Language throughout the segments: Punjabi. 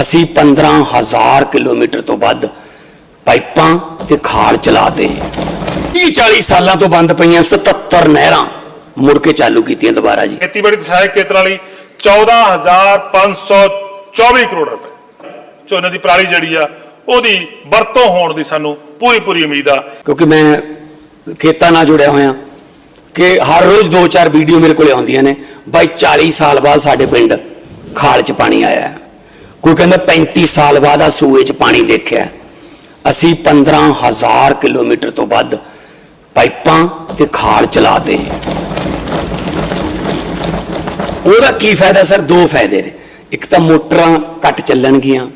ਅਸੀਂ 15000 ਕਿਲੋਮੀਟਰ ਤੋਂ ਵੱਧ ਪਾਈਪਾਂ ਤੇ ਖਾਲ ਚਲਾਤੇ 30 40 ਸਾਲਾਂ ਤੋਂ ਬੰਦ ਪਈਆਂ 77 ਨਹਿਰਾਂ ਮੁੜ ਕੇ ਚਾਲੂ ਕੀਤੀਆਂ ਦੁਬਾਰਾ ਜੀ। ਖੇਤੀਬਾੜੀ ਤੇ ਸਹਾਇਕ ਖੇਤਰਾਂ ਲਈ 14524 ਕਰੋੜ ਰੁਪਏ। ਝੋਨੇ ਦੀ ਪਰਾਲੀ ਜਿਹੜੀ ਆ ਉਹਦੀ ਵਰਤੋਂ ਹੋਣ ਦੀ ਸਾਨੂੰ ਪੂਰੀ ਪੂਰੀ ਉਮੀਦ ਆ। ਕਿਉਂਕਿ ਮੈਂ ਖੇਤਾਂ ਨਾਲ ਜੁੜਿਆ ਹੋਇਆ ਕਿ ਹਰ ਰੋਜ਼ ਦੋ ਚਾਰ ਵੀਡੀਓ ਮੇਰੇ ਕੋਲੇ ਆਉਂਦੀਆਂ ਨੇ। ਬਾਈ 40 ਸਾਲ ਬਾਅਦ ਸਾਡੇ ਪਿੰਡ ਖਾਲ 'ਚ ਪਾਣੀ ਆਇਆ। ਹੈ। ਕੋਈ ਕਹਿੰਦਾ 35 ਸਾਲ ਬਾਅਦ ਆ ਸੂਏ 'ਚ ਪਾਣੀ ਦੇਖਿਆ। ਅਸੀਂ 15000 ਕਿਲੋਮੀਟਰ ਤੋਂ ਵੱਧ ਪਾਈਪਾਂ ਤੇ ਖਾਲ ਚਲਾਦੇ ਹਾਂ। ਉਹਦਾ ਕੀ ਫਾਇਦਾ ਸਰ? ਦੋ ਫਾਇਦੇ ਨੇ। ਇੱਕ ਤਾਂ ਮੋਟਰਾਂ ਘੱਟ ਚੱਲਣਗੀਆਂ।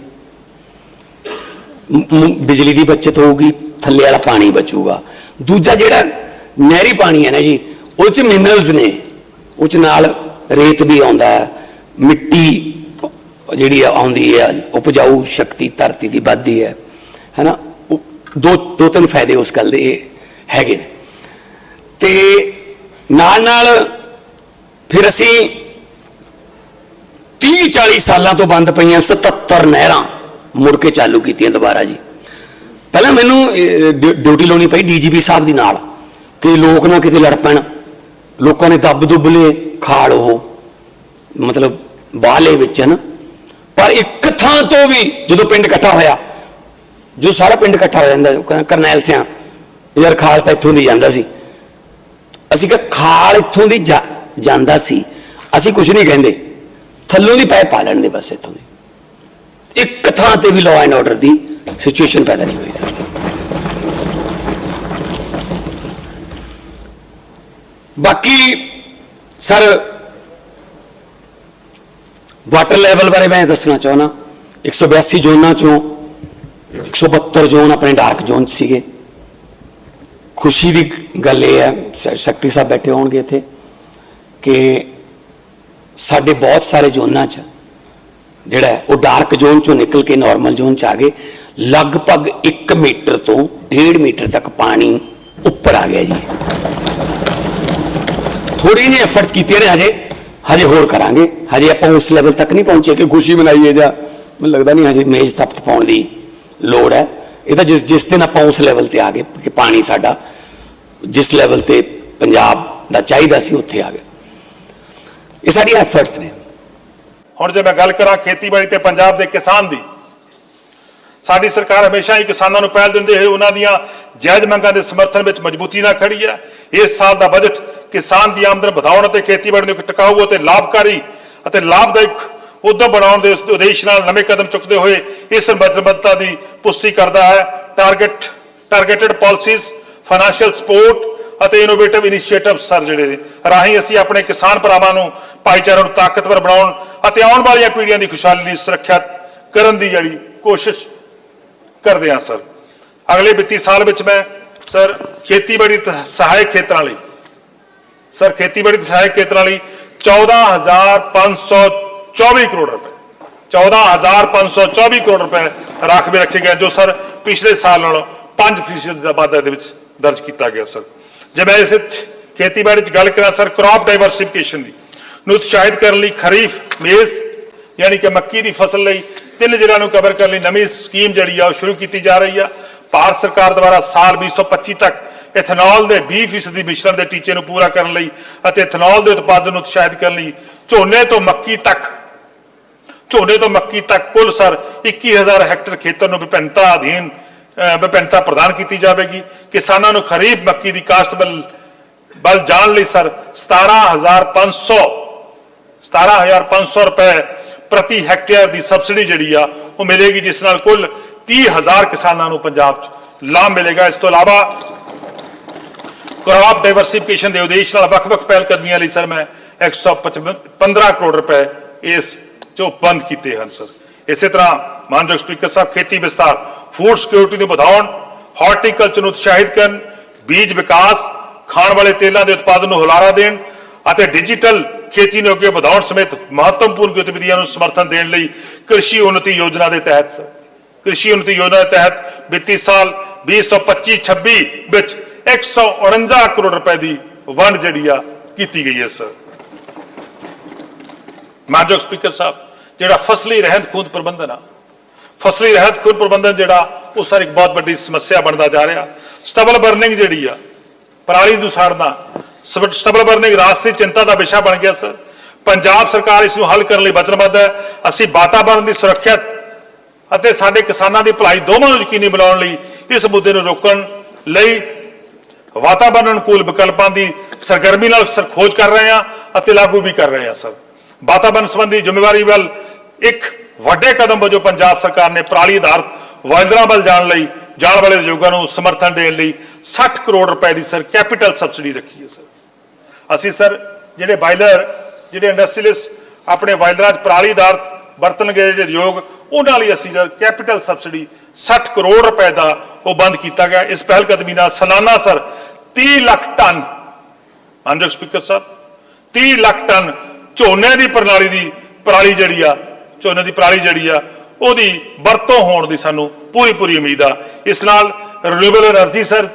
ਬਿਜਲੀ ਦੀ ਬਚਤ ਹੋਊਗੀ, ਥੱਲੇ ਵਾਲਾ ਪਾਣੀ ਬਚੂਗਾ। ਦੂਜਾ ਜਿਹੜਾ ਨਹਿਰੀ ਪਾਣੀ ਹੈ ਨਾ ਜੀ, ਉਹ ਚ ਮਿਨਰਲਸ ਨੇ। ਉਹ ਚ ਨਾਲ ਰੇਤ ਵੀ ਆਉਂਦਾ। ਹੈ ਮਿੱਟੀ ਜਿਹੜੀ ਆਉਂਦੀ ਹੈ ਉਪਜਾਊ ਸ਼ਕਤੀ, ਧਰਤੀ ਦੀ ਵੱਧਦੀ ਹੈ ਹੈਨਾ? ਉਹ ਦੋ ਦੋ ਤਿੰਨ ਫਾਇਦੇ ਉਸ ਗੱਲ ਦੇ ਹੈਗੇ ਨੇ। ਤੇ ਨਾਲ ਨਾਲ ਫਿਰ ਅਸੀਂ 30 40 ਸਾਲਾਂ ਤੋਂ ਬੰਦ ਪਈਆਂ 77 ਨਹਿਰਾਂ ਮੁੜ ਕੇ ਚਾਲੂ ਕੀਤੀਆਂ ਦੁਬਾਰਾ ਜੀ। ਪਹਿਲਾਂ ਮੈਨੂੰ ਡਿਊ- ਡਿਊਟੀ ਲਾਉਣੀ ਪਈ ਡੀਜੀਪੀ ਸਾਹਿਬ ਦੀ ਨਾਲ, ਕਿ ਲੋਕ ਨਾ ਕਿਤੇ ਲੜ ਪੈਣ। ਲੋਕਾਂ ਨੇ ਦੱਬ ਦੁੱਬ ਲਏ, ਖਾਲ ਉਹ, ਮਤਲਬ ਬਾਹਲੇ ਵਿੱਚ ਨਾ ਪਰ ਇੱਕ ਥਾਂ ਤੋਂ ਵੀ ਜਦੋਂ ਪਿੰਡ ਇਕੱਠਾ ਹੋਇਆ, ਜੋ ਸਾਰਾ ਪਿੰਡ ਇਕੱਠਾ ਹੋ ਜਾਂਦਾ ਕਰਨੈਲ ਸਿਆਂ, ਯਾਰ ਖਾਲ ਤਾਂ ਇੱਥੋਂ ਦੀ ਜਾਂਦਾ ਸੀ। ਅਸੀਂ ਕਿਹਾ, ਖਾਲ ਇੱਥੋਂ ਦੀ ਜਾ- ਜਾਂਦਾ ਸੀ। ਅਸੀਂ ਕੁਝ ਨਹੀਂ ਕਹਿੰਦੇ। ਥੱਲੋਂ ਦੀ ਪੈ ਪਾ ਲੈਣ ਦੇ ਬਸ ਇੱਥੋਂ ਦੀ। ਇੱਕ ਥਾਂ ਤੇ ਵੀ ਲਾਅ ਐਂਡ ਆਰਡਰ ਦੀ ਸਿਚੁਏਸ਼ਨ ਪੈਦਾ ਨਹੀਂ ਹੋਈ ਸਰ ਬਾਕੀ ਸਰ ਵਾਟਰ ਲੈਵਲ ਬਾਰੇ ਮੈਂ ਦੱਸਣਾ ਚਾਹਣਾ 182 ਜ਼ੋਨਾਂ ਚੋਂ 172 ਜ਼ੋਨ ਆਪਣੇ ਡਾਰਕ ਜ਼ੋਨ 'ਚ ਸੀਗੇ। ਖੁਸ਼ੀ ਦੀ ਗੱਲ ਇਹ ਹੈ, ਸ- ਸੈਕਟਰੀ ਸਾਹਿਬ ਬੈਠੇ ਹੋਣਗੇ ਇੱਥੇ, ਕਿ ਸਾਡੇ ਬਹੁਤ ਸਾਰੇ ਜ਼ੋਨਾਂ 'ਚ ਜਿਹੜਾ ਉਹ ਡਾਰਕ ਜ਼ੋਨ ਚੋਂ ਨਿਕਲ ਕੇ ਨਾਰਮਲ ਜ਼ੋਨ 'ਚ ਆ ਗਏ। ਲਗਭਗ 1 ਮੀਟਰ ਤੋਂ 1.5 ਮੀਟਰ ਤੱਕ ਪਾਣੀ ਉੱਪਰ ਆ ਗਿਆ ਜੀ। ਥੋੜੀ ਜਿਹੀ ਐਫਰਟਸ ਕੀਤੀਆਂ ਨੇ ਹਜੇ। ਹਜੇ ਹੋਰ ਕਰਾਂਗੇ। ਹਜੇ ਆਪਾਂ ਉਸ ਲੈਵਲ ਤੱਕ ਨਹੀਂ ਪਹੁੰਚੇ ਕਿ ਖੁਸ਼ੀ ਮਨਾਈਏ ਜਾਂ ਮੈਨੂੰ ਲੱਗਦਾ ਨਹੀਂ ਹਜੇ ਮੇਜ਼ ਤੱਕ ਪਾਉਣ ਦੀ ਲੋੜ ਹੈ। ਇਹ ਤਾਂ ਜਿਸ ਜਿਸ ਦਿਨ ਆਪਾਂ ਉਸ ਲੈਵਲ ਤੇ ਆ ਗਏ ਕਿ ਪਾਣੀ ਸਾਡਾ ਜਿਸ ਲੈਵਲ ਤੇ ਪੰਜਾਬ ਦਾ ਚਾਹੀਦਾ ਸੀ, ਉੱਥੇ ਆ ਗਿਆ। ਇਹ ਸਾਡੀਆਂ ਐਫਰਟਸ ਨੇ। ਹੁਣ ਜੇ ਮੈਂ ਗੱਲ ਕਰਾਂ ਖੇਤੀਬਾੜੀ ਤੇ ਪੰਜਾਬ ਦੇ ਕਿਸਾਨ ਦੀ, ਸਾਡੀ ਸਰਕਾਰ ਹਮੇਸ਼ਾ ਹੀ ਕਿਸਾਨਾਂ ਨੂੰ ਪਹਿਲ ਦਿੰਦੇ ਹੋਏ ਉਹਨਾਂ ਦੀਆਂ ਜਾਇਜ਼ ਮੰਗਾਂ ਦੇ ਸਮਰਥਨ ਵਿੱਚ ਮਜ਼ਬੂਤੀ ਨਾਲ ਖੜੀ ਹੈ। ਇਸ ਸਾਲ ਦਾ ਬਜਟ ਕਿਸਾਨ ਦੀ ਆਮਦਨ ਵਧਾਉਣ ਅਤੇ ਖੇਤੀਬਾੜੀ ਨੂੰ ਇੱਕ ਟਿਕਾਊ ਅਤੇ ਲਾਭਕਾਰੀ ਅਤੇ ਲਾਭਦਾਇਕ ਉਦਮ ਬਣਾਉਣ ਦੇ ਉਦੇਸ਼ ਨਾਲ ਨਵੇਂ ਕਦਮ ਚੁੱਕਦੇ ਹੋਏ ਇਸ ਵਚਨਬੱਧਤਾ ਦੀ ਪੁਸ਼ਟੀ ਕਰਦਾ ਹੈ। Target targeted policies financial support ਅਤੇ ਇਨੋਵੇਟਿਵ ਇਨੀਸ਼ੀਏਟਿਵ ਸਰ ਜਿਹੜੇ ਰਾਹੀਂ ਅਸੀਂ ਆਪਣੇ ਕਿਸਾਨ ਭਰਾਵਾਂ ਨੂੰ ਭਾਈਚਾਰੇ ਨੂੰ ਤਾਕਤਵਰ ਬਣਾਉਣ ਅਤੇ ਆਉਣ ਵਾਲੀਆਂ ਪੀੜ੍ਹੀਆਂ ਦੀ ਖੁਸ਼ਹਾਲੀ ਲਈ ਸੁਰੱਖਿਅਤ ਕਰਨ ਦੀ ਜਿਹੜੀ ਕੋਸ਼ਿਸ਼ ਕਰਦੇ ਹਾਂ ਸਰ। ਅਗਲੇ ਵਿੱਤੀ ਸਾਲ ਵਿੱਚ ਮੈਂ ਸਰ ਖੇਤੀਬਾੜੀ ਤੇ ਸਹਾਇਕ ਖੇਤਰਾਂ ਲਈ ਸਰ, ਖੇਤੀਬਾੜੀ ਤੇ ਸਹਾਇਕ ਖੇਤਰਾਂ ਲਈ 14524 ਕਰੋੜ ਰੁਪਏ। 14524 ਕਰੋੜ ਰੁਪਏ ਰਾਖਵੇਂ ਰੱਖੇ ਗਏ ਜੋ ਸਰ ਪਿਛਲੇ ਸਾਲ ਨਾਲੋਂ 5% ਦਾ ਵਾਧਾ ਦੇ ਵਿੱਚ ਦਰਜ ਕੀਤਾ ਗਿਆ ਸਰ। ਜੇ ਮੈਂ ਇਸ ਖੇਤੀਬਾੜੀ 'ਚ ਗੱਲ ਕਰਾਂ ਸਰ ਕ੍ਰੌਪ ਡਾਈਵਰਸਿਫਿਕੇਸ਼ਨ ਦੀ, ਨੂੰ ਉਤਸ਼ਾਹਿਤ ਕਰਨ ਲਈ ਖਰੀਫ ਮੇਜ਼ ਯਾਨੀ ਕਿ ਮੱਕੀ ਦੀ ਫਸਲ ਲਈ ਤਿੰਨ ਜ਼ਿਲ੍ਹਿਆਂ ਨੂੰ ਕਵਰ ਕਰਨ ਲਈ ਨਵੀਂ ਸਕੀਮ ਜਿਹੜੀ ਆ ਉਹ ਸ਼ੁਰੂ ਕੀਤੀ ਜਾ ਰਹੀ ਆ। ਭਾਰਤ ਸਰਕਾਰ ਦੁਆਰਾ ਸਾਲ 2025 ਤੱਕ ਇਥਨੋਲ ਦੇ 20% ਦੀ ਮਿਸ਼ਰਣ ਦੇ ਟੀਚੇ ਨੂੰ ਪੂਰਾ ਕਰਨ ਲਈ ਅਤੇ ਇਥਨੋਲ ਦੇ ਉਤਪਾਦਨ ਨੂੰ ਉਤਸ਼ਾਹਿਤ ਕਰਨ ਲਈ ਝੋਨੇ ਤੋਂ ਮੱਕੀ ਤੱਕ, ਝੋਨੇ ਤੋਂ ਮੱਕੀ ਤੱਕ ਕੁੱਲ ਸਰ 21000 ਹੈਕਟਰ ਖੇਤਰ ਨੂੰ ਵਿਭਿੰਨਤਾ ਅਧੀਨ ਵਿਭਿੰਨਤਾ ਪ੍ਰਦਾਨ ਕੀਤੀ ਜਾਵੇਗੀ। ਕਿਸਾਨਾਂ ਨੂੰ ਖਰੀਫ ਮੱਕੀ ਦੀ ਕਾਸ਼ਤ ਵੱਲ ਵੱਲ ਜਾਣ ਲਈ ਸਰ 17500 17500 ਰੁਪਏ ਪ੍ਰਤੀ ਹੈਕਟੇਅਰ ਦੀ ਸਬਸਿਡੀ ਜਿਹੜੀ ਆ, ਉਹ ਮਿਲੇਗੀ, ਜਿਸ ਨਾਲ ਕੁੱਲ 30000 ਕਿਸਾਨਾਂ ਨੂੰ ਪੰਜਾਬ 'ਚ ਲਾਭ ਮਿਲੇਗਾ। ਇਸ ਤੋਂ ਇਲਾਵਾ crop ਡਾਈਵਰਸਿਫਿਕੇਸ਼ਨ ਦੇ ਉਦੇਸ਼ ਨਾਲ ਵੱਖ-ਵੱਖ ਪਹਿਲ ਕਦਮੀਆਂ ਲਈ, ਸਰ, ਮੈਂ 115 ਕਰੋੜ ਰੁਪਏ ਇਸ ਚੋਂ ਬੰਦ ਕੀਤੇ ਹਨ, ਸਰ। ਇਸੇ ਤਰ੍ਹਾਂ ਮਾਨਯੋਗ ਸਪੀਕਰ ਸਾਹਿਬ, ਖੇਤੀ ਵਿਸਤਾਰ ਫੂਡ ਸਿਕਿਉਰਿਟੀ ਨੂੰ ਵਧਾਉਣ ਹਾਰਟੀਕਲਚਰ ਨੂੰ ਉਤਸ਼ਾਹਿਤ ਕਰਨ, ਬੀਜ ਵਿਕਾਸ, ਖਾਣ ਵਾਲੇ ਤੇਲਾਂ ਦੇ ਉਤਪਾਦਨ ਨੂੰ ਹੁਲਾਰਾ ਦੇਣ ਅਤੇ ਡਿਜੀਟਲ ਖੇਤੀ ਨੂੰ ਅੱਗੇ ਵਧਾਉਣ ਸਮੇਤ ਮਹੱਤਵਪੂਰਨ ਗਤੀਵਿਧੀਆਂ ਨੂੰ ਸਮਰਥਨ ਦੇਣ ਲਈ ਕ੍ਰਿਸ਼ੀ ਉન્નਤੀ ਯੋਜਨਾ ਦੇ ਤਹਿਤ, ਸਰ। ਕ੍ਰਿਸ਼ੀ ਉન્નਤੀ ਯੋਜਨਾ ਦੇ ਤਹਿਤ ਵਿੱਤੀ ਸਾਲ 2025-26 ਵਿੱਚ 149 ਕਰੋੜ ਰੁਪਏ ਦੀ ਵੰਡ ਜਿਹੜੀ ਆ ਕੀਤੀ ਗਈ ਹੈ, ਸਰ। ਮਾਨਯੋਗ ਸਪੀਕਰ ਸਾਹਿਬ, ਜਿਹੜਾ ਫਸਲੀ ਰਹਿੰਦ ਖੂੰਹਦ ਪ੍ਰਬੰਧਨ ਆ, ਫਸਲੀ ਰਹਿਤ ਖੁਦ ਪ੍ਰਬੰਧਨ ਜਿਹੜਾ, ਉਹ ਸਰ ਇੱਕ ਬਹੁਤ ਵੱਡੀ ਸਮੱਸਿਆ ਬਣਦਾ ਜਾ ਰਿਹਾ। ਸਟਬਲ ਬਰਨਿੰਗ ਜਿਹੜੀ ਆ, ਪਰਾਲੀ ਨੂੰ ਸਾੜਨਾ ਸਟਬਲ ਬਰਨਿੰਗ ਰਾਸ਼ਟਰੀ ਚਿੰਤਾ ਦਾ ਵਿਸ਼ਾ ਬਣ ਗਿਆ, ਸਰ। ਪੰਜਾਬ ਸਰਕਾਰ ਇਸ ਨੂੰ ਹੱਲ ਕਰਨ ਲਈ ਵਚਨਬੱਧ ਹੈ। ਅਸੀਂ ਵਾਤਾਵਰਣ ਦੀ ਸੁਰੱਖਿਅਤ ਅਤੇ ਸਾਡੇ ਕਿਸਾਨਾਂ ਦੀ ਭਲਾਈ ਦੋਵਾਂ ਨੂੰ ਯਕੀਨੀ ਬਣਾਉਣ ਲਈ ਇਸ ਮੁੱਦੇ ਨੂੰ ਰੋਕਣ ਲਈ ਵਾਤਾਵਰਣ ਅਨੁਕੂਲ ਵਿਕਲਪਾਂ ਦੀ ਸਰਗਰਮੀ ਨਾਲ ਸਰ ਖੋਜ ਕਰ ਰਹੇ ਹਾਂ ਅਤੇ ਲਾਗੂ ਵੀ ਕਰ ਰਹੇ ਹਾਂ ਸਰ। ਵਾਤਾਵਰਣ ਸੰਬੰਧੀ ਜ਼ਿੰਮੇਵਾਰੀ ਵੱਲ ਇੱਕ ਵੱਡੇ ਕਦਮ ਵਜੋਂ ਪੰਜਾਬ ਸਰਕਾਰ ਨੇ ਪਰਾਲੀ ਆਧਾਰਿਤ ਵਾਇਲਰਾਂ ਵੱਲ ਜਾਣ ਲਈ, ਜਾਣ ਵਾਲੇ ਉਦਯੋਗਾਂ ਨੂੰ ਸਮਰਥਨ ਦੇਣ ਲਈ 60 ਕਰੋੜ ਰੁਪਏ ਦੀ ਸਰ ਕੈਪੀਟਲ ਸਬਸਿਡੀ ਰੱਖੀ ਹੈ ਸਰ। ਅਸੀਂ ਸਰ ਜਿਹੜੇ ਬਾਇਲਰ, ਜਿਹੜੇ ਇੰਡਸਟਰੀਲਿਸਟ ਆਪਣੇ ਬਾਇਲਰਾਂ 'ਚ ਪਰਾਲੀ ਆਧਾਰਿਤ ਵਰਤਣਗੇ ਜਿਹੜੇ ਉਦਯੋਗ, ਉਹਨਾਂ ਲਈ ਅਸੀਂ ਸਰ ਕੈਪੀਟਲ ਸਬਸਿਡੀ 60 ਕਰੋੜ ਰੁਪਏ ਦਾ ਉਹ ਬੰਦ ਕੀਤਾ ਗਿਆ। ਇਸ ਪਹਿਲ ਕਦਮੀ ਨਾਲ ਸਾਲਾਨਾ ਸਰ 30 ਲੱਖ ਟਨ। ਮਾਨਯੋਗ ਸਪੀਕਰ ਸਾਹਿਬ 30 ਲੱਖ ਟਨ ਝੋਨੇ ਦੀ ਪ੍ਰਣਾਲੀ ਦੀ ਪਰਾਲੀ ਜਿਹੜੀ ਆ, ਝੋਨੇ ਦੀ ਪਰਾਲੀ ਜਿਹੜੀ ਆ, ਉਹਦੀ ਵਰਤੋਂ ਹੋਣ ਦੀ ਸਾਨੂੰ ਪੂਰੀ ਪੂਰੀ ਉਮੀਦ ਆ। ਇਸ ਨਾਲ ਰਿਨਿਊਏਬਲ એનર્ਜੀ ਸਰ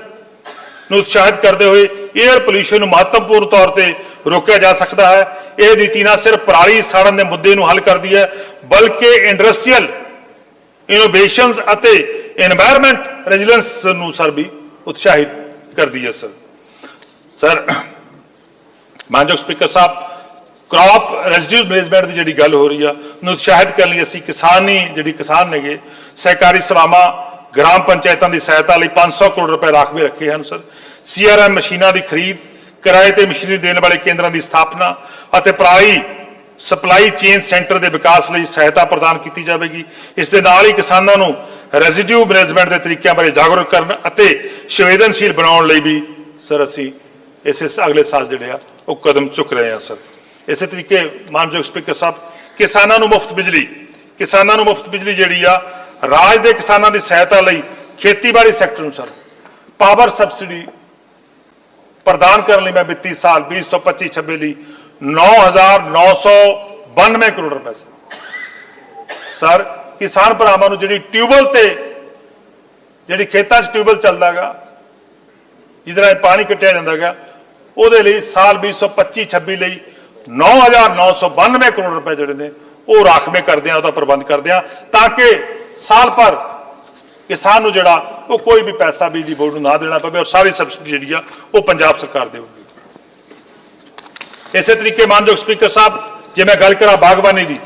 ਨੂੰ ਉਤਸ਼ਾਹਿਤ ਕਰਦੇ ਹੋਏ 에ਅਰ ਪੋਲੂਸ਼ਨ ਨੂੰ ਮਹੱਤਵਪੂਰਨ ਤੌਰ ਤੇ ਰੋਕਿਆ ਜਾ ਸਕਦਾ ਹੈ। ਇਹ ਨੀਤੀ ਨਾ ਸਿਰਫ ਪਰਾਲੀ ਸਾੜਨ ਦੇ ਮੁੱਦੇ ਨੂੰ ਹੱਲ ਕਰਦੀ ਹੈ, ਬਲਕਿ ਇੰਡਸਟਰੀਅਲ ਇਨੋਵੇਸ਼ਨਸ ਅਤੇ এনवायरमेंट ਰੈਜ਼ਿਲੈਂਸ ਨੂੰ ਸਰ ਵੀ ਉਤਸ਼ਾਹਿਤ ਕਰਦੀ ਹੈ ਸਰ ਸਰ ਮਾਨਯੋਗ ਸਪੀਕਰ ਸਾਹਿਬ ਕ੍ਰੌਪ ਰੈਜ਼ਿਡਿਊ ਮੈਨੇਜਮੈਂਟ ਦੀ ਜਿਹੜੀ ਗੱਲ ਹੋ ਰਹੀ ਆ ਨੂੰ ਉਤਸ਼ਾਹਿਤ ਕਰਨ ਲਈ ਅਸੀਂ ਕਿਸਾਨੀ ਜਿਹੜੀ ਕਿਸਾਨ ਨੇਗੇ ਸਹਿਕਾਰੀ ਸਭਾਵਾਂ ਗ੍ਰਾਮ ਪੰਚਾਇਤਾਂ ਦੀ ਸਹਾਇਤਾ ਲਈ 500 ਕਰੋੜ ਰੁਪਏ ਰਾਖਵੇਂ ਰੱਖੇ ਹਨ ਸਰ ਸੀਆਰਐਮ ਮਸ਼ੀਨਾਂ ਦੀ ਖਰੀਦ ਕਿਰਾਏ ਤੇ ਮਸ਼ੀਨਰੀ ਦੇਣ ਵਾਲੇ ਕੇਂਦਰਾਂ ਦੀ ਸਥਾਪਨਾ ਅਤੇ ਪਰਾਲੀ ਸਪਲਾਈ ਚੇਨ ਸੈਂਟਰ ਦੇ ਵਿਕਾਸ ਲਈ ਸਹਾਇਤਾ ਪ੍ਰਦਾਨ ਕੀਤੀ ਜਾਵੇਗੀ। ਇਸ ਦੇ ਨਾਲ ਹੀ ਕਿਸਾਨਾਂ ਨੂੰ ਰੈਜ਼ਿਡਿਊ ਮੈਨੇਜਮੈਂਟ ਦੇ ਤਰੀਕਿਆਂ ਬਾਰੇ ਜਾਗਰੂਕ ਕਰਨ ਅਤੇ ਸੰਵੇਦਨਸ਼ੀਲ ਬਣਾਉਣ ਲਈ ਵੀ ਸਰ, ਅਸੀਂ ਇਸੇ ਅਗਲੇ ਸਾਲ ਜਿਹੜੇ ਆ, ਉਹ ਕਦਮ ਚੁੱਕ ਰਹੇ ਹਾਂ ਸਰ। ਇਸੇ ਤਰੀਕੇ ਮਾਨਯੋਗ ਸਪੀਕਰ ਸਾਹਿਬ, ਕਿਸਾਨਾਂ ਨੂੰ ਮੁਫਤ ਬਿਜਲੀ, ਕਿਸਾਨਾਂ ਨੂੰ ਮੁਫਤ ਬਿਜਲੀ ਜਿਹੜੀ ਆ, ਰਾਜ ਦੇ ਕਿਸਾਨਾਂ ਦੀ ਸਹਾਇਤਾ ਲਈ ਖੇਤੀਬਾੜੀ ਸੈਕਟਰ ਨੂੰ ਸਰ, ਪਾਵਰ ਸਬਸਿਡੀ ਪ੍ਰਦਾਨ ਕਰਨ ਲਈ ਮੈਂ ਵਿੱਤੀ ਸਾਲ 2025-26 ਲਈ 9992 ਕਰੋੜ ਰੁਪਏ ਸਰ, ਕਿਸਾਨ ਭਰਾਵਾਂ ਨੂੰ ਜਿਹੜੀ ਟਿਊਬਲ ਤੇ, ਜਿਹੜੀ ਖੇਤਾਂ 'ਚ ਟਿਊਬਲ ਚੱਲਦਾਗਾ ਜਿਹਦੇ ਨਾਲ ਪਾਣੀ ਕੱਟਿਆ ਜਾਂਦਾਗਾ ਉਹਦੇ ਲਈ ਸਾਲ 2025-26 ਲਈ 9992 ਕਰੋੜ ਰੁਪਏ ਜਿਹੜੇ ਨੇ, ਉਹ ਰਾਖਵੇਂ ਕਰਦੇ ਆ, ਉਹਦਾ ਪ੍ਰਬੰਧ ਕਰਦੇ ਆ, ਤਾਂ ਕਿ ਸਾਲ ਭਰ ਕਿਸਾਨ ਨੂੰ ਜਿਹੜਾ, ਉਹ ਕੋਈ ਵੀ ਪੈਸਾ ਬਿਜਲੀ ਬੋਰਡ ਨੂੰ ਨਾ ਦੇਣਾ ਪਵੇ, ਔਰ ਸਾਰੀ ਸਬਸਿਡੀ ਜਿਹੜੀ ਆ, ਉਹ ਪੰਜਾਬ ਸਰਕਾਰ ਦੇਊਗੀ ਇਸੇ ਤਰੀਕੇ ਮਾਨਯੋਗ ਸਪੀਕਰ ਸਾਹਿਬ, ਜੇ ਮੈਂ ਗੱਲ ਕਰਾਂ ਬਾਗਬਾਨੀ ਦੀ,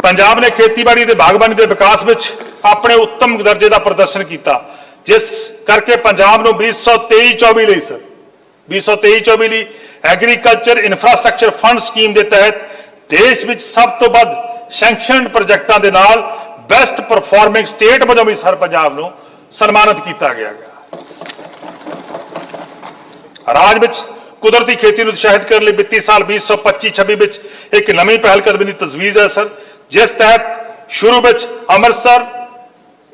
ਪੰਜਾਬ ਨੇ ਖੇਤੀਬਾੜੀ ਤੇ ਬਾਗਬਾਨੀ ਦੇ ਵਿਕਾਸ ਵਿੱਚ ਆਪਣੇ ਉੱਤਮ ਦਰਜੇ ਦਾ ਪ੍ਰਦਰਸ਼ਨ ਕੀਤਾ, ਜਿਸ ਕਰਕੇ ਪੰਜਾਬ ਨੂੰ 2023-24 ਲਈ, ਸਰ 2023-24 ਲਈ ਐਗਰੀਕਲਚਰ ਇਨਫਰਾਸਟ੍ਰਕਚਰ ਫੰਡ ਸਕੀਮ ਦੇ ਤਹਿਤ ਦੇਸ਼ ਵਿੱਚ ਸਭ ਤੋਂ ਵੱਧ ਸੈਂਕਸ਼ਨਡ ਪ੍ਰੋਜੈਕਟਾਂ ਦੇ ਨਾਲ ਬੈਸਟ ਪਰਫਾਰਮਿੰਗ ਸਟੇਟ ਵਜੋਂ ਵੀ, ਸਰ, ਪੰਜਾਬ ਨੂੰ ਸਨਮਾਨਿਤ ਕੀਤਾ ਗਿਆ ਰਾਜ ਵਿੱਚ ਕੁਦਰਤੀ ਖੇਤੀ ਨੂੰ ਉਤਸ਼ਾਹਿਤ ਕਰਨ ਲਈ ਵਿੱਤੀ ਸਾਲ 2025-26 ਵਿੱਚ ਇੱਕ ਨਵੀਂ ਪਹਿਲ ਕਦਮੀ ਦੀ ਤਜਵੀਜ਼ ਹੈ ਸਰ, ਜਿਸ ਤਹਿਤ ਸ਼ੁਰੂ ਵਿੱਚ ਅੰਮ੍ਰਿਤਸਰ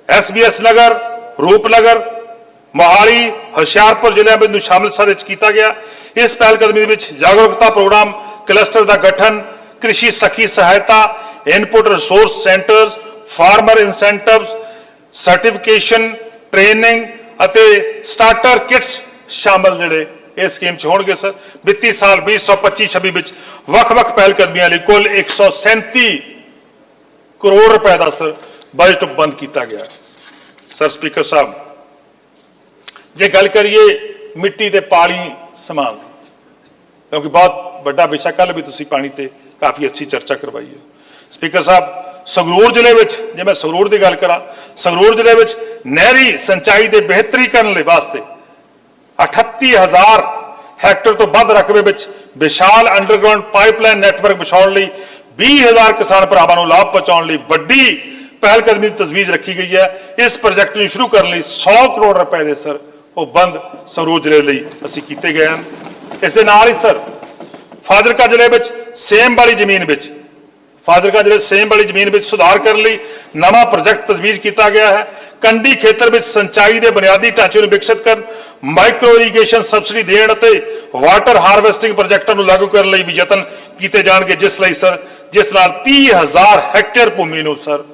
ਐਸਬੀਐਸ ਨਗਰ, ਰੂਪਨਗਰ, ਮੋਹਾਲੀ, ਹੁਸ਼ਿਆਰਪੁਰ ਜ਼ਿਲ੍ਹਿਆਂ ਵਿੱਚ ਨੂੰ ਸ਼ਾਮਿਲ ਸਰ ਵਿੱਚ ਕੀਤਾ ਗਿਆ। ਇਸ ਪਹਿਲ ਕਦਮੀ ਦੇ ਵਿੱਚ ਜਾਗਰੂਕਤਾ ਪ੍ਰੋਗਰਾਮ, ਕਲਸਟਰ ਦਾ ਗਠਨ, ਕ੍ਰਿਸ਼ੀ ਸਖੀ ਸਹਾਇਤਾ, input resource centres, farmer incentives, certification, training ਅਤੇ ਸਟਾਰਟਰ ਕਿਟਸ ਸ਼ਾਮਲ ਜਿਹੜੇ ਇਸ ਸਕੀਮ 'ਚ ਹੋਣਗੇ, ਸਰ। ਵਿੱਤੀ ਸਾਲ 2025-26 ਵਿੱਚ ਵੱਖ-ਵੱਖ ਪਹਿਲਕਦਮੀਆਂ ਲਈ ਕੁੱਲ 137 ਕਰੋੜ ਰੁਪਏ ਦਾ, ਸਰ, ਬਜਟ ਬੰਦ ਕੀਤਾ ਗਿਆ। ਸਰ, ਸਪੀਕਰ ਸਾਹਿਬ, ਜੇ ਗੱਲ ਕਰੀਏ ਮਿੱਟੀ ਤੇ ਪਾਣੀ ਸਮਾਨ ਦੀ, ਕਿਉਂਕਿ ਬਹੁਤ ਵੱਡਾ ਵਿਸ਼ਾ ਕੱਲ ਵੀ ਤੁਸੀਂ ਪਾਣੀ ਤੇ ਕਾਫੀ ਅੱਛੀ ਚਰਚਾ ਕਰਵਾਈ ਹੈ। ਸਪੀਕਰ ਸਾਹਿਬ, ਸੰਗਰੂਰ ਜ਼ਿਲ੍ਹੇ ਵਿੱਚ, ਜੇ ਮੈਂ ਸੰਗਰੂਰ ਦੀ ਗੱਲ ਕਰਾਂ, ਸੰਗਰੂਰ ਜ਼ਿਲ੍ਹੇ ਵਿੱਚ ਨਹਿਰੀ ਸਿੰਚਾਈ ਦੇ ਬਿਹਤਰੀਕਰਨ ਲਈ ਵਾਸਤੇ 38000 ਹੈਕਟਰ ਤੋਂ ਵੱਧ ਰਕਬੇ ਵਿੱਚ ਵਿਸ਼ਾਲ ਅੰਡਰਗਰਾਉਂਡ ਪਾਈਪਲਾਈਨ ਨੈਟਵਰਕ ਵਿਛਾਉਣ ਲਈ 20000 ਕਿਸਾਨ ਭਰਾਵਾਂ ਨੂੰ ਲਾਭ ਪਹੁੰਚਾਉਣ ਲਈ ਵੱਡੀ ਪਹਿਲ ਕਦਮੀ ਦੀ ਤਜਵੀਜ਼ ਰੱਖੀ ਗਈ ਹੈ। ਇਸ ਪ੍ਰੋਜੈਕਟ ਨੂੰ ਸ਼ੁਰੂ ਕਰਨ ਲਈ 100 ਕਰੋੜ ਰੁਪਏ ਦੇ ਸਰ ਉਹ ਬੰਦ ਸੰਗਰੂਰ ਜ਼ਿਲ੍ਹੇ ਲਈ ਅਸੀਂ ਕੀਤੇ ਗਏ ਹਨ। ਇਸ ਦੇ ਨਾਲ ਹੀ ਸਰ ਫਾਜ਼ਿਲਕਾ ਜ਼ਿਲ੍ਹੇ ਵਿੱਚ ਸੇਮ ਵਾਲੀ ਜ਼ਮੀਨ ਵਿੱਚ, ਫਾਜ਼ਿਲਕਾ ਜ਼ਿਲ੍ਹੇ ਸੇਮ ਵਾਲੀ ਜ਼ਮੀਨ ਵਿੱਚ ਸੁਧਾਰ ਕਰਨ ਲਈ ਨਵਾਂ ਪ੍ਰੋਜੈਕਟ ਤਜਵੀਜ਼ ਕੀਤਾ ਗਿਆ ਹੈ। ਕੰਢੀ ਖੇਤਰ ਵਿੱਚ ਸਿੰਚਾਈ ਦੇ ਬੁਨਿਆਦੀ ਢਾਂਚੇ ਨੂੰ ਵਿਕਸਿਤ ਕਰਨ ਮਾਈਕਰੋ ਇਰੀਗੇਸ਼ਨ ਸਬਸਿਡੀ ਦੇਣ ਅਤੇ ਵਾਟਰ ਹਾਰਵੈਸਟਿੰਗ ਪ੍ਰੋਜੈਕਟਾਂ ਨੂੰ ਲਾਗੂ ਕਰਨ ਲਈ ਵੀ ਯਤਨ ਕੀਤੇ ਜਾਣਗੇ, ਜਿਸ ਲਈ ਸਰ, ਜਿਸ ਨਾਲ 30000 ਹੈਕਟੇਅਰ ਭੂਮੀ ਨੂੰ ਸਰ,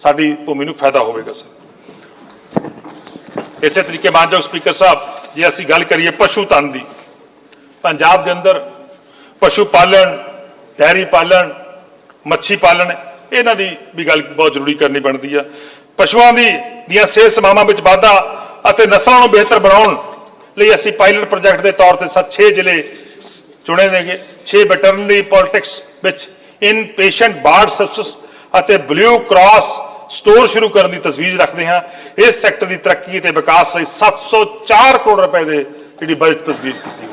ਸਾਡੀ ਭੂਮੀ ਨੂੰ ਫਾਇਦਾ ਹੋਵੇਗਾ ਸਰ। ਇਸੇ ਤਰੀਕੇ ਮਾਨਯੋਗ ਸਪੀਕਰ ਸਾਹਿਬ, ਜੇ ਅਸੀਂ ਗੱਲ ਕਰੀਏ ਪਸ਼ੂ ਧਨ ਦੀ, ਪੰਜਾਬ ਦੇ ਅੰਦਰ ਪਸ਼ੂ ਪਾਲਣ, ਡੈਰੀ ਪਾਲਣ, ਮੱਛੀ ਪਾਲਣ, ਇਹਨਾਂ ਦੀ ਵੀ ਗੱਲ ਬਹੁਤ ਜ਼ਰੂਰੀ ਕਰਨੀ ਬਣਦੀ ਆ। ਪਸ਼ੂਆਂ ਦੀ ਦੀਆਂ ਸਿਹਤ ਸੇਵਾਵਾਂ ਵਿੱਚ ਵਾਧਾ ਅਤੇ ਨਸਲਾਂ ਨੂੰ ਬਿਹਤਰ ਬਣਾਉਣ ਲਈ ਅਸੀਂ ਪਾਇਲਟ ਪ੍ਰੋਜੈਕਟ ਦੇ ਤੌਰ ਤੇ ਸਰ 6 ਜ਼ਿਲ੍ਹੇ ਚੁਣੇ ਨੇਗੇ। 6 ਵੈਟਰਨਰੀ ਪੋਲਿਟਿਕਸ ਵਿੱਚ ਇਨ ਪੇਸ਼ੈਂਟ ਬਾਰਡ ਸਰਵਿਸ ਅਤੇ ਬਲੂ ਕਰਾਸ ਸਟੋਰ ਸ਼ੁਰੂ ਕਰਨ ਦੀ ਤਜਵੀਜ਼ ਰੱਖਦੇ ਹਾਂ। ਇਸ ਸੈਕਟਰ ਦੀ ਤਰੱਕੀ ਅਤੇ ਵਿਕਾਸ ਲਈ 704 ਕਰੋੜ ਰੁਪਏ ਦੇ ਜਿਹੜੀ ਬਜਟ ਤਜਵੀਜ਼ ਕੀਤੀ ਗਈ।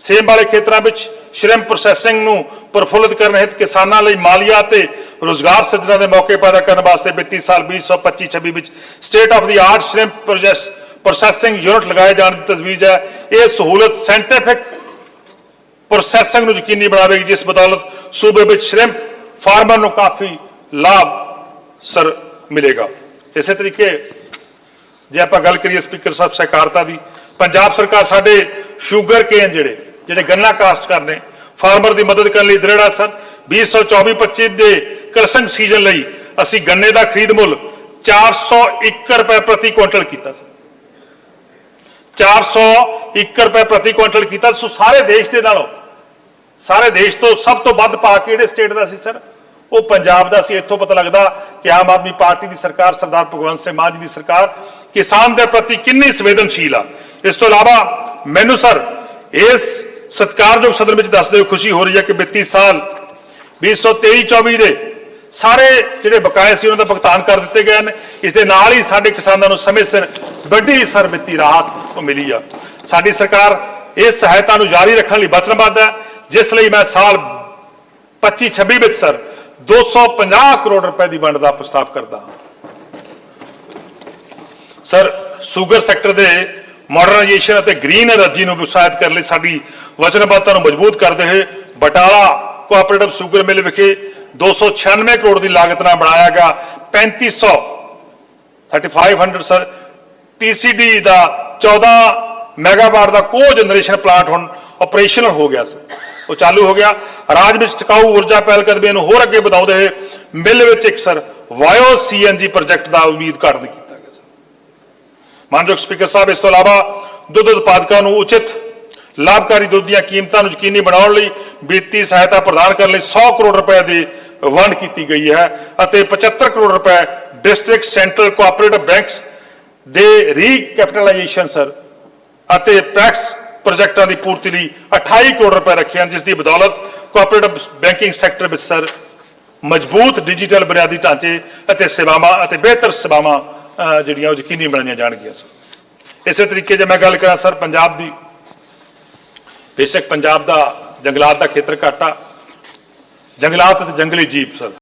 ਸੇਮ ਵਾਲੇ ਖੇਤਰਾਂ ਵਿੱਚ ਸ਼੍ਰਮ ਪ੍ਰੋਸੈਸਿੰਗ ਨੂੰ ਪ੍ਰਫੁੱਲਿਤ ਕਰਨ ਹਿੱਤ ਕਿਸਾਨਾਂ ਲਈ ਮਾਲੀਆ ਤੇ ਰੋਜ਼ਗਾਰ ਸਿਰਜਣਾ ਦੇ ਮੌਕੇ ਪੈਦਾ ਕਰਨ ਵਾਸਤੇ ਵਿੱਤੀ ਸਾਲ 2025-26 ਵਿੱਚ ਸਟੇਟ ਆਫ ਦੀ ਆਰਟ ਸ਼੍ਰਮ ਪ੍ਰੋਸੈਸਿੰਗ ਯੂਨਿਟ ਲਗਾਏ ਜਾਣ ਦੀ ਤਜਵੀਜ਼ ਹੈ। ਇਹ ਸਹੂਲਤ ਸਾਇੰਟੀਫਿਕ ਪ੍ਰੋਸੈਸਿੰਗ ਨੂੰ ਯਕੀਨੀ ਬਣਾਵੇਗੀ, ਜਿਸ ਬਦੌਲਤ ਸੂਬੇ ਵਿੱਚ ਸ਼੍ਰਿੰਪ ਫਾਰਮਰ ਨੂੰ ਕਾਫੀ ਲਾਭ, ਸਰ, ਮਿਲੇਗਾ। ਇਸੇ ਤਰੀਕੇ ਜੇ ਆਪਾਂ ਗੱਲ ਕਰੀਏ ਸਪੀਕਰ ਸਾਹਿਬ ਸਹਿਕਾਰਤਾ ਦੀ, ਪੰਜਾਬ ਸਰਕਾਰ ਸਾਡੇ ਸ਼ੂਗਰ ਕੇਨ ਜਿਹੜੇ ਜਿਹੜੇ ਗੰਨਾ ਕਾਸ਼ਤ ਨੇ ਫਾਰਮਰ ਦੀ ਮਦਦ ਕਰਨ ਲਈ ਦ੍ਰਿੜਾ ਸਨ 2024-25 ਦੇ ਕਲਸੰਗ ਸੀਜ਼ਨ ਲਈ ਅਸੀਂ ਗੰਨੇ ਦਾ ਖਰੀਦ ਮੁੱਲ 401 ਰੁਪਏ ਪ੍ਰਤੀ ਕੁਇੰਟਲ ਕੀਤਾ ਸੀ। 401 ਰੁਪਏ ਪ੍ਰਤੀ ਕੁਇੰਟਲ ਕੀਤਾ। ਸੋ ਸਾਰੇ ਦੇਸ਼ ਦੇ ਨਾਲੋਂ, ਸਾਰੇ ਦੇਸ਼ ਤੋਂ ਸਭ ਤੋਂ ਵੱਧ ਪਾ ਕੇ ਕਿਹੜੇ ਸਟੇਟ ਦਾ ਸੀ, ਸਰ, ਉਹ ਪੰਜਾਬ ਦਾ ਸੀ। ਇੱਥੋਂ ਪਤਾ ਲੱਗਦਾ ਕਿ ਆਮ ਆਦਮੀ ਪਾਰਟੀ ਦੀ ਸਰਕਾਰ ਸਰਦਾਰ ਭਗਵੰਤ ਸਿੰਘ ਮਾਨ ਜੀ ਦੀ ਸਰਕਾਰ ਕਿਸਾਨ ਦੇ ਪ੍ਰਤੀ ਕਿੰਨੀ ਸੰਵੇਦਨਸ਼ੀਲ ਆ। ਇਸ ਤੋਂ ਇਲਾਵਾ ਮੈਨੂੰ, ਸਰ, ਇਸ ਸਤਿਕਾਰਯੋਗ ਸਦਨ ਵਿੱਚ ਦੱਸਦੇ ਹੋਏ ਖੁਸ਼ੀ ਹੋ ਰਹੀ ਹੈ ਕਿ ਵਿੱਤੀ ਸਾਲ 2023-24 ਦੇ ਸਾਰੇ ਜਿਹੜੇ ਬਕਾਏ ਸੀ ਉਹਨਾਂ ਦਾ ਭੁਗਤਾਨ ਕਰ ਦਿੱਤੇ ਗਏ ਹਨ। ਇਸ ਦੇ ਨਾਲ ਹੀ ਸਾਡੇ ਕਿਸਾਨਾਂ ਨੂੰ ਸਮੇਂ ਸਿਰ ਵੱਡੀ ਸਰ ਰਾਹਤ ਮਿਲੀ ਆ। ਸਾਡੀ ਸਰਕਾਰ ਇਸ ਸਹਾਇਤਾ ਨੂੰ ਜਾਰੀ ਰੱਖਣ ਲਈ ਵਚਨਬੱਧ ਹੈ। ਜਿਸ ਲਈ ਮੈਂ ਸਾਲ 25-26 ਵਿੱਚ ਸਰ 250 ਕਰੋੜ ਰੁਪਏ ਦੀ ਵੰਡ ਦਾ ਪ੍ਰਸਤਾਵ ਕਰਦਾ ਹਾਂ। ਸਰ, ਸ਼ੂਗਰ ਸੈਕਟਰ ਦੇ ਮਾਡਰਨਾਈਜੇਸ਼ਨ ਅਤੇ ਗ੍ਰੀਨ એનર્ਜੀ ਨੂੰ ਉਤਸ਼ਾਹਿਤ ਕਰਨ ਲਈ ਸਾਡੀ ਵਚਨਬੱਧਤਾ ਨੂੰ ਮਜ਼ਬੂਤ ਕਰਦੇ ਹੋਏ ਬਟਾਲਾ ਕੋਆਪਰੇਟਿਵ ਸ਼ੂਗਰ ਮਿਲ ਵਿਖੇ 296 ਕਰੋੜ ਦੀ ਲਾਗਤ ਨਾਲ ਬਣਾਇਆ ਗਿਆ 3500 3500 ਸਰ TCD ਦਾ 14 ਮੈਗਾਵਾਟ ਦਾ ਕੋ ਜਨਰੇਸ਼ਨ ਪਲਾਂਟ ਹੁਣ ਆਪਰੇਸ਼ਨਲ ਹੋ ਗਿਆ, ਸਰ। ਉਹ ਚਾਲੂ ਹੋ ਗਿਆ। ਰਾਜ ਵਿੱਚ ਟਿਕਾਊ ਊਰਜਾ ਪਹਿਲ ਕਦਮੀਆਂ ਨੂੰ ਹੋਰ ਅੱਗੇ ਵਧਾਉਂਦੇ ਹੋਏ ਮਿਲ ਵਿੱਚ ਇੱਕ, ਸਰ, ਵਾਇਓ ਸੀਐਨਜੀ ਪ੍ਰੋਜੈਕਟ ਦਾ ਉਮੀਦ ਕਰਦੇ ਮਾਨਯੋਗ ਸਪੀਕਰ ਸਾਹਿਬ, ਇਸ ਤੋਂ ਇਲਾਵਾ ਦੁੱਧ ਉਤਪਾਦਕਾਂ ਨੂੰ ਉਚਿਤ ਲਾਭਕਾਰੀ ਦੁੱਧ ਦੀਆਂ ਕੀਮਤਾਂ ਨੂੰ ਯਕੀਨੀ ਬਣਾਉਣ ਲਈ ਵਿੱਤੀ ਸਹਾਇਤਾ ਪ੍ਰਦਾਨ ਕਰਨ ਲਈ 100 ਕਰੋੜ ਰੁਪਏ ਦੀ ਵੰਡ ਕੀਤੀ ਗਈ ਹੈ ਅਤੇ 75 ਕਰੋੜ ਰੁਪਏ ਡਿਸਟ੍ਰਿਕਟ ਸੈਂਟਰਲ ਕੋਆਪਰੇਟਿਵ ਬੈਂਕਸ ਦੇ ਰੀਕੈਪੀਟਲਾਈਜੇਸ਼ਨ, ਸਰ, ਅਤੇ ਪੈਕਸ ਪ੍ਰੋਜੈਕਟਾਂ ਦੀ ਪੂਰਤੀ ਲਈ 28 ਕਰੋੜ ਰੁਪਏ ਰੱਖੇ ਹਨ, ਜਿਸ ਦੀ ਬਦੌਲਤ ਕੋਆਪਰੇਟਿਵ ਬੈਂਕਿੰਗ ਸੈਕਟਰ ਵਿੱਚ, ਸਰ, ਮਜ਼ਬੂਤ ਡਿਜੀਟਲ ਬੁਨਿਆਦੀ ਢਾਂਚੇ ਅਤੇ ਸੇਵਾਵਾਂ ਅਤੇ ਬਿਹਤਰ ਸੇਵਾਵਾਂ ਜਿਹੜੀਆਂ ਉਹ ਯਕੀਨੀ ਬਣਾਈਆਂ ਜਾਣਗੀਆਂ ਸਰ। ਇਸੇ ਤਰੀਕੇ ਜੇ ਮੈਂ ਗੱਲ ਕਰਾਂ ਸਰ ਪੰਜਾਬ ਦੀ, ਬੇਸ਼ੱਕ ਪੰਜਾਬ ਦਾ ਜੰਗਲਾਤ ਦਾ ਖੇਤਰ ਘੱਟ ਆ। ਜੰਗਲਾਤ ਅਤੇ ਜੰਗਲੀ ਜੀਵ ਸਰ।